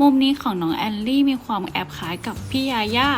มุมนี้ของน้องแอลลี่มีความแอบคล้ายกับพี่ยาย่า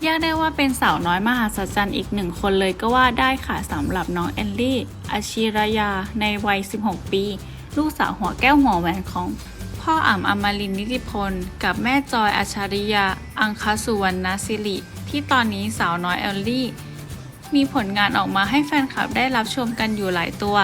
เรียกได้ว่าเป็นสาวน้อยมหาศจรรย์อีกหนึ่งคนเลยก็ว่าได้ค่ะสำหรับน้องแอลลี่อาชิรยาในวัย 16 ปี ลูกสาวหัวแก้วหัวแหวนของพ่ออ่ำอมรินนิติพล กับแม่จอยอัชชริยา อังคสุวรรณศิริ ที่ตอนนี้สาวน้อยแอลลี่ มีผลงานออกมาให้แฟนคลับได้รับชมกันอยู่หลายตัว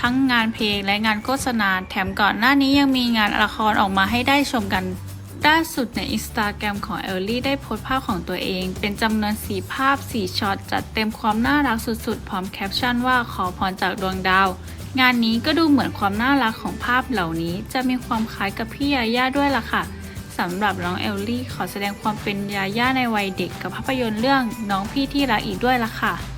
ทั้งงานเพลงและงานโฆษณา แถมก่อนหน้านี้ยังมีงานละครออกมาให้ได้ชมกันล่าสุดในอินสตาแกรมของเอลลี่ได้โพสต์ภาพของตัวเอง เป็นจำนวนสีภาพสีช็อต จัดเต็มความน่ารักสุดๆ พร้อมแคปชั่นว่าขอพรจากดวงดาว งานนี้ก็ดูเหมือนความน่ารักของภาพเหล่านี้ จะมีความคล้ายกับพี่ยาย่าด้วยล่ะค่ะสำหรับน้องเอลลี่ขอแสดงความเป็นยาย่าในวัยเด็กกับภาพยนตร์เรื่องน้องพี่ที่รักอีกด้วยล่ะค่ะ